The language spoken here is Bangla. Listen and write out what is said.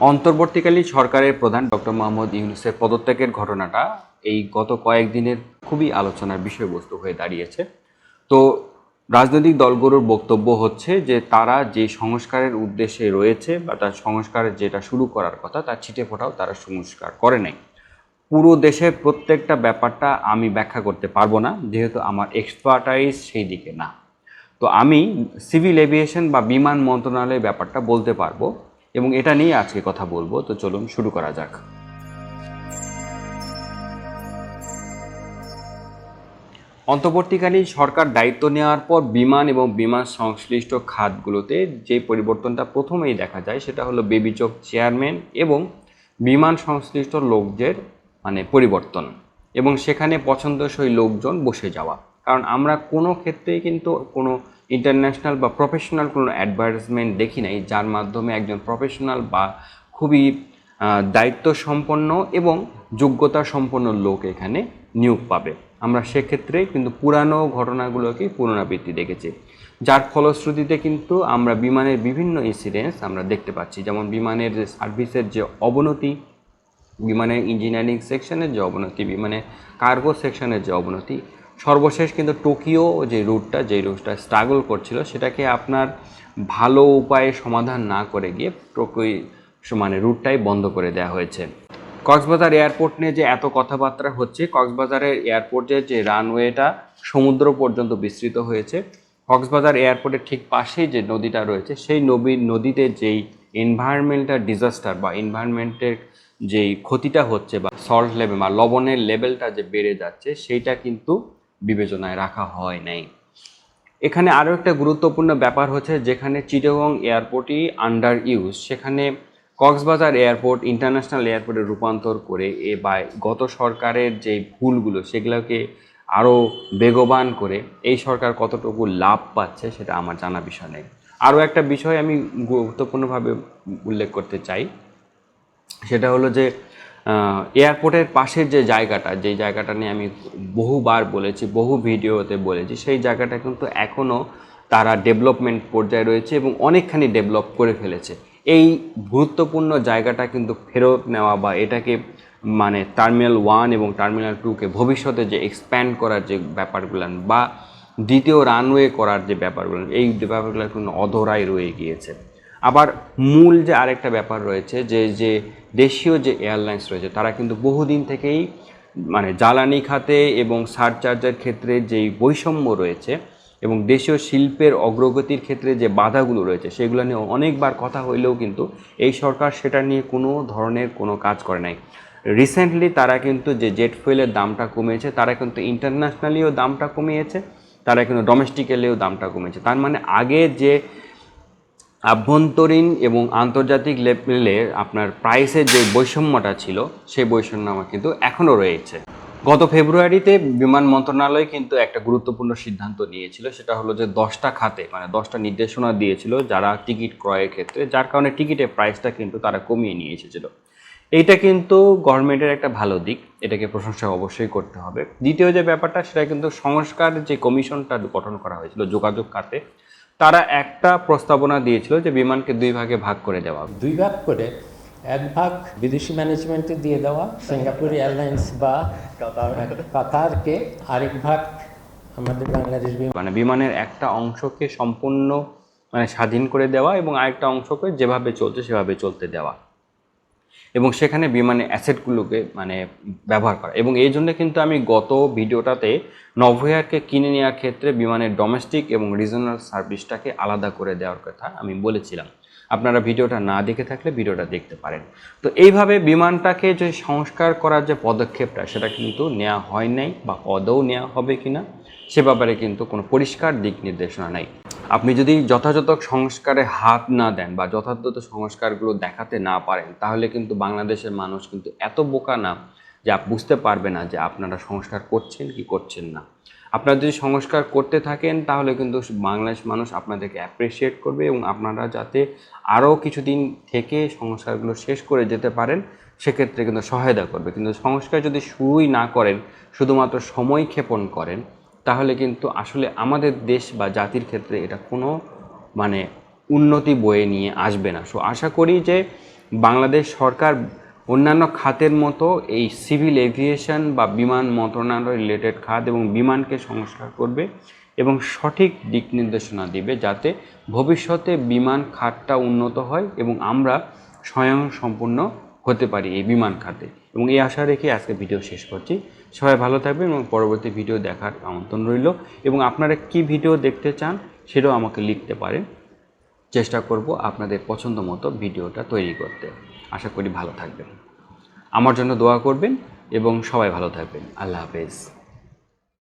অন্তর্বর্তীকালীন সরকারের প্রধান ডক্টর মোহাম্মদ ইউনুসের পদত্যাগের ঘটনাটা এই গত কয়েকদিনের খুবই আলোচনার বিষয়বস্তু হয়ে দাঁড়িয়েছে। তো রাজনৈতিক দলগুলোর বক্তব্য হচ্ছে যে তারা যে সংস্কারের উদ্দেশ্যে রয়েছে বা তার সংস্কারের যেটা শুরু করার কথা, তার ছিটে ফোটাও তারা সংস্কার করে নাই। পুরো দেশের প্রত্যেকটা ব্যাপারটা আমি ব্যাখ্যা করতে পারব না, যেহেতু আমার এক্সপার্টাইজ সেই দিকে না। তো আমি সিভিল এভিয়েশন বা বিমান মন্ত্রণালয়ের ব্যাপারটা বলতে পারব। এবং এটা নিয়ে আজকে কথা বলব। তো চলুন শুরু করা যাক। অন্তর্বর্তীকালীন সরকার দায়িত্ব নেওয়ার পর বিমান এবং বিমান সংশ্লিষ্ট খাতগুলোতে যে পরিবর্তনটা প্রথমেই দেখা যায় সেটা হলো বেবিচক চেয়ারম্যান এবং বিমান সংশ্লিষ্ট লোকদের মানে পরিবর্তন এবং সেখানে পছন্দসই লোকজন বসে যাওয়া। কারণ আমরা কোনো ক্ষেত্রেই কিন্তু কোনো ইন্টারন্যাশনাল বা প্রফেশনাল কোনো অ্যাডভার্টাইজমেন্ট দেখি নাই, যার মাধ্যমে একজন প্রফেশনাল বা খুবই দায়িত্ব সম্পন্ন এবং যোগ্যতা সম্পন্ন লোক এখানে নিয়োগ পাবে। আমরা সেক্ষেত্রে কিন্তু পুরানো ঘটনাগুলোকে পুনরাবৃত্তি দেখেছি। যার ফলশ্রুতিতে কিন্তু আমরা বিমানের বিভিন্ন ইনসিডেন্টস আমরা দেখতে পাচ্ছি। যেমন বিমানের যে সার্ভিসের যে অবনতি, বিমানের ইঞ্জিনিয়ারিং সেকশনের যে অবনতি, বিমানের কার্গো সেকশনের যে অবনতি সর্বশেষ কিন্তু টোকিও যে রুটটা যে রুটটা স্ট্রাগল করছিল, সেটাকে আপনার ভালো উপায়ে সমাধান না করে গিয়ে টোকিও মানে রুটটাই বন্ধ করে দেওয়া হয়েছে। কক্সবাজার এয়ারপোর্ট নিয়ে যে এত কথাবার্তা হচ্ছে, কক্সবাজারের এয়ারপোর্টের যে রানওয়েটা সমুদ্র পর্যন্ত বিস্তৃত হয়েছে, কক্সবাজার এয়ারপোর্টের ঠিক পাশেই যে নদীটা রয়েছে, সেই নদী নদীতে যেই এনভায়রনমেন্টাল ডিজাস্টার বা এনভায়রনমেন্টের যেই ক্ষতিটা হচ্ছে বা সল্ট লেভেল বা লবণের লেভেলটা যে বেড়ে যাচ্ছে, সেইটা কিন্তু বিবেচনায় রাখা হয় নাই। এখানে আরও একটা গুরুত্বপূর্ণ ব্যাপার হচ্ছে যেখানে চিটাগং এয়ারপোর্টই আন্ডার ইউজ সেখানে কক্সবাজার এয়ারপোর্ট ইন্টারন্যাশনাল এয়ারপোর্টে রূপান্তর করে এ বা গত সরকারের যে ভুলগুলো, সেগুলোকে আরও বেগবান করে এই সরকার কতটুকু লাভ পাচ্ছে সেটা আমার জানা বিষয় নেই। আরও একটা বিষয় আমি গুরুত্বপূর্ণভাবে উল্লেখ করতে চাই, সেটা হলো যে এয়ারপোর্টের পাশের যে জায়গাটা যে জায়গাটা নিয়ে আমি বহুবার বলেছি, বহু ভিডিওতে বলেছি, সেই জায়গাটা কিন্তু এখনও তারা ডেভেলপমেন্ট পর্যায়ে রয়েছে এবং অনেকখানি ডেভেলপ করে ফেলেছে। এই গুরুত্বপূর্ণ জায়গাটা কিন্তু ফেরত নেওয়া বা এটাকে মানে টার্মিনাল ওয়ান এবং টার্মিনাল টুকে ভবিষ্যতে যে এক্সপ্যান্ড করার যে ব্যাপারগুলো বা দ্বিতীয় রানওয়ে করার যে ব্যাপারগুলো, এই ব্যাপারগুলো কিন্তু অধরাই রয়ে গিয়েছে। আবার মূল যে আরেকটা ব্যাপার রয়েছে, যে যে দেশীয় যে এয়ারলাইন্স রয়েছে, তারা কিন্তু বহুদিন থেকেই মানে জ্বালানি খাতে এবং সারচার্জের ক্ষেত্রে যেই বৈষম্য রয়েছে এবং দেশীয় শিল্পের অগ্রগতির ক্ষেত্রে যে বাধাগুলো রয়েছে, সেগুলো নিয়ে অনেকবার কথা হইলেও কিন্তু এই সরকার সেটা নিয়ে কোনো ধরনের কোনো কাজ করে নাই। রিসেন্টলি তারা কিন্তু যে জেট ফুয়েলের দামটা কমিয়েছে, তারা কিন্তু ইন্টারন্যাশনালিও দামটা কমিয়েছে, তারা কিন্তু ডোমেস্টিক্যালিও দামটা কমিয়েছে। তার মানে আগে যে আভ্যন্তরীণ এবং আন্তর্জাতিক লেভেলে আপনার প্রাইসের যে বৈষম্যটা ছিল, সেই বৈষম্য আমার কিন্তু এখনও রয়েছে। গত ফেব্রুয়ারিতে বিমান মন্ত্রণালয় কিন্তু একটা গুরুত্বপূর্ণ সিদ্ধান্ত নিয়েছিল, সেটা হলো যে দশটা খাতে মানে দশটা নির্দেশনা দিয়েছিল যারা টিকিট ক্রয়ের ক্ষেত্রে, যার কারণে টিকিটের প্রাইসটা কিন্তু তারা কমিয়ে নিয়ে এসেছিল এইটা কিন্তু গভর্নমেন্টের একটা ভালো দিক, এটাকে প্রশংসা অবশ্যই করতে হবে। দ্বিতীয় যে ব্যাপারটা, সেটা কিন্তু সংস্কার যে কমিশনটা গঠন করা হয়েছিল, যোগাযোগ খাতে তারা একটা প্রস্তাবনা দিয়েছিল যে বিমানকে দুই ভাগে ভাগ করে দেওয়া দুই ভাগ করে। এক ভাগ বিদেশি ম্যানেজমেন্টে দিয়ে দেওয়া সিঙ্গাপুর এয়ারলাইন্স বা কাতারকে আরেক ভাগ আমাদের বাংলাদেশ মানে বিমানের একটা অংশকে সম্পূর্ণ মানে স্বাধীন করে দেওয়া এবং আরেকটা অংশকে যেভাবে চলছে সেভাবে চলতে দেওয়া। এবং সেখানে বিমানের অ্যাসেটগুলোকে মানে ব্যবহার করা। এবং এই জন্য কিন্তু আমি গত ভিডিওটাতে নভোয়ারকে কিনে নেওয়ার ক্ষেত্রে বিমানের ডোমেস্টিক এবং রিজনাল সার্ভিসটাকে আলাদা করে দেওয়ার কথা আমি বলেছিলাম। আপনারা ভিডিওটা না দেখে থাকলে ভিডিওটা দেখতে পারেন। তো এইভাবে বিমানটাকে যে সংস্কার করার যে পদক্ষেপটা, সেটা কিন্তু নেওয়া হয় নাই বা আদৌ নেওয়া হবে কিনা, সে ব্যাপারে কিন্তু কোনো পরিষ্কার দিক নির্দেশনা নাই। আপনি যদি যথাযথ সংস্কারে হাত না দেন বা যথাযথ সংস্কারগুলো দেখাতে না পারেন, তাহলে কিন্তু বাংলাদেশের মানুষ কিন্তু এত বোকা না যে বুঝতে পারবে না যে আপনারা সংস্কার করছেন কি করছেন না। আপনারা যদি সংস্কার করতে থাকেন, তাহলে কিন্তু বাংলাদেশ মানুষ আপনাদেরকে অ্যাপ্রিসিয়েট করবে এবং আপনারা যাতে আরও কিছুদিন থেকে সংস্কারগুলো শেষ করে যেতে পারেন, সেক্ষেত্রে কিন্তু সহায়তা করবে। কিন্তু সংস্কার যদি শুরুই না করেন, শুধুমাত্র সময় ক্ষেপণ করেন তাহলে কিন্তু আসলে আমাদের দেশ বা জাতির ক্ষেত্রে এটা কোনো মানে উন্নতি বয়ে নিয়ে আসবে না। সো আশা করি যে বাংলাদেশ সরকার অন্যান্য খাতের মতো এই সিভিল এভিয়েশন বা বিমান মন্ত্রণালয় রিলেটেড খাত এবং বিমানকে সংস্কার করবে এবং সঠিক দিক নির্দেশনা দিবে যাতে ভবিষ্যতে বিমান খাতটা উন্নত হয় এবং আমরা স্বয়ং সম্পূর্ণ হতে পারি এই বিমান খাতে এবং এই আশা রেখে আজকে ভিডিও শেষ করছি। সবাই ভালো থাকবেন এবং পরবর্তী ভিডিও দেখার আমন্ত্রণ রইল। এবং আপনারা কি ভিডিও দেখতে চান সেটাও আমাকে লিখতে পারেন। চেষ্টা করব আপনাদের পছন্দ মতো ভিডিওটা তৈরি করতে। আশা করি ভালো থাকবেন। আমার জন্য দোয়া করবেন এবং সবাই ভালো থাকবেন। আল্লাহ হাফেজ।